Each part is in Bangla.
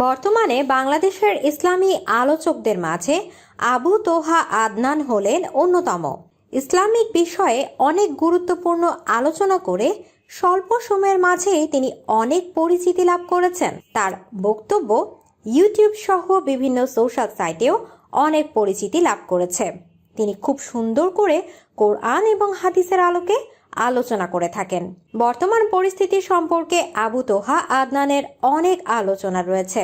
বর্তমানে বাংলাদেশের ইসলামী আলোচকদের মাঝে আবু তোহা আদনান হলেন অন্যতম। ইসলামিক বিষয়ে অনেক গুরুত্বপূর্ণ আলোচনা করে স্বল্প সময়ের মাঝেই তিনি অনেক পরিচিতি লাভ করেছেন। তার বক্তব্য ইউটিউব সহ বিভিন্ন সোশ্যাল সাইটেও অনেক পরিচিতি লাভ করেছে। তিনি খুব সুন্দর করে কোরআন এবং হাদিসের আলোকে আলোচনা করে থাকেন। বর্তমান পরিস্থিতি সম্পর্কে আবু তোহা আদনানের অনেক আলোচনা রয়েছে,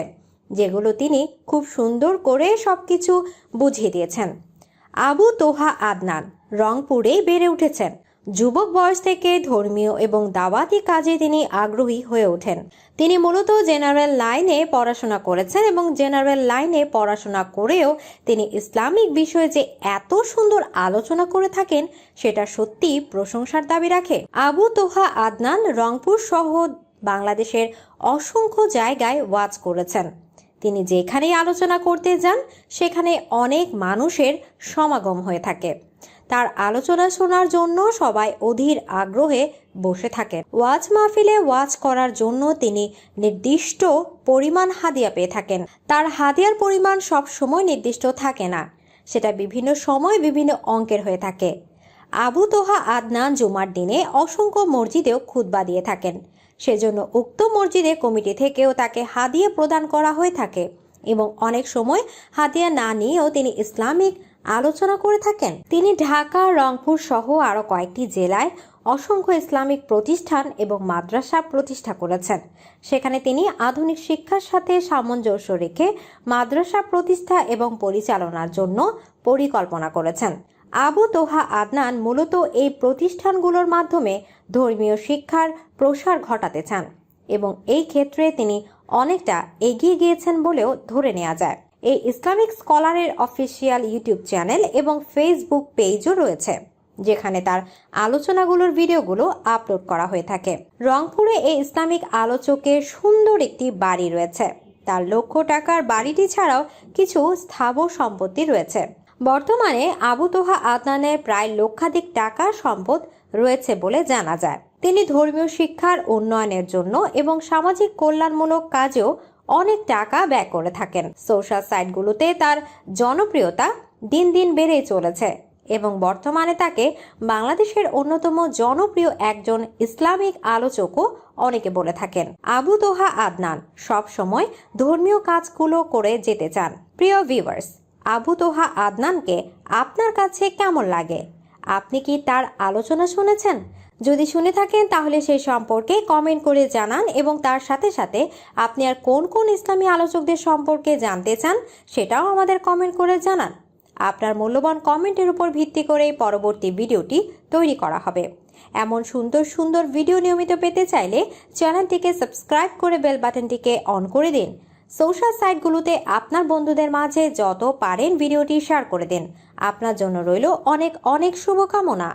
যেগুলো তিনি খুব সুন্দর করে সবকিছু বুঝিয়ে দিয়েছেন। আবু তোহা আদনান রংপুরেই বেড়ে উঠেছেন। যুবক বয়স থেকে ধর্মীয় এবং দাওয়াতি কাজে তিনি আগ্রহী হয়ে ওঠেন। তিনি মূলত জেনারেল লাইনে পড়াশোনা করেছেন এবং জেনারেল লাইনে পড়াশোনা করেও তিনি ইসলামিক বিষয়ে যে এত সুন্দর আলোচনা করে থাকেন, সেটা সত্যি প্রশংসার দাবি রাখে। আবু তোহা আদনান রংপুর সহ বাংলাদেশের অসংখ্য জায়গায় ওয়াজ করেছেন। তিনি যেখানেই আলোচনা করতে যান, সেখানে অনেক মানুষের সমাগম হয়ে থাকে। তার আলোচনা শোনার জন্য সবাই অধীর আগ্রহে বসে থাকেন। ওয়াজ মাহফিলে ওয়াজ করার জন্য তিনি নির্দিষ্ট পরিমাণ হাদিয়া পেয়ে থাকেন। তার হাদিয়ার পরিমাণ সব সময় নির্দিষ্ট থাকে না। সেটা বিভিন্ন সময় বিভিন্ন অঙ্কের হয়ে থাকে। আবু তোহা আদনান জুমার দিনে অসংখ্য মসজিদেও খুতবা দিয়ে থাকেন। সেজন্য উক্ত মসজিদে কমিটি থেকেও তাকে হাদিয়া প্রদান করা হয়ে থাকে এবং অনেক সময় হাদিয়া না নিয়েও তিনি ইসলামিক আলোচনা করে থাকেন। তিনি ঢাকা, রংপুর সহ আরও কয়েকটি জেলায় অসংখ্য ইসলামিক প্রতিষ্ঠান এবং মাদ্রাসা প্রতিষ্ঠা করেছেন। সেখানে তিনি আধুনিক শিক্ষার সাথে সামঞ্জস্য রেখে মাদ্রাসা প্রতিষ্ঠা এবং পরিচালনার জন্য পরিকল্পনা করেছেন। আবু তোহা আদনান মূলত এই প্রতিষ্ঠানগুলোর মাধ্যমে ধর্মীয় শিক্ষার প্রসার ঘটাতে চান এবং এই ক্ষেত্রে তিনি অনেকটা এগিয়ে গিয়েছেন বলেও ধরে নেওয়া যায়। এই ইসলামিক স্কলারের অফিসিয়াল ইউটিউব চ্যানেল এবং ফেসবুক পেজও রয়েছে, যেখানে তার আলোচনাগুলোর ভিডিওগুলো আপলোড করা হয়ে থাকে। রংপুরে এই ইসলামিক আলোচকের সুন্দর একটি বাড়ি রয়েছে। তার লক্ষ টাকার বাড়িটি ছাড়াও কিছু স্থাবর সম্পত্তি রয়েছে। বর্তমানে আবু তোহা আদনানের প্রায় লক্ষাধিক টাকার সম্পদ রয়েছে বলে জানা যায়। তিনি ধর্মীয় শিক্ষার উন্নয়নের জন্য এবং সামাজিক কল্যাণমূলক কাজেও অনেক টাকা ব্যয় করে থাকেন। সোশ্যাল সাইটগুলোতে তার জনপ্রিয়তা দিন দিন বেড়েই চলেছে এবং বর্তমানে তাকে বাংলাদেশের অন্যতম জনপ্রিয় একজন ইসলামিক আলোচকও অনেকে বলে থাকেন। আবু তোহা আদনান সব সময় ধর্মীয় কাজগুলো করে যেতে চান। প্রিয় ভিউয়ার্স, আবু তোহা আদনানকে আপনার কাছে কেমন লাগে? আপনি কি তার আলোচনা শুনেছেন? যদি শুনে থাকেন, তাহলে সেই সম্পর্কে কমেন্ট করে জানান এবং তার সাথে সাথে আপনি আর কোন কোন ইসলামী আলোচকদের সম্পর্কে জানতে চান, সেটাও আমাদের কমেন্ট করে জানান। আপনার মূল্যবান কমেন্টের উপর ভিত্তি করে পরবর্তী ভিডিওটি তৈরি করা হবে। এমন সুন্দর সুন্দর ভিডিও নিয়মিত পেতে চাইলে চ্যানেলটিকে সাবস্ক্রাইব করে বেল বাটনটিকে অন করে দিন। সোশ্যাল সাইটগুলোতে আপনার বন্ধুদের মাঝে যত পারেন ভিডিওটি শেয়ার করে দিন। আপনার জন্য রইল অনেক অনেক শুভকামনা।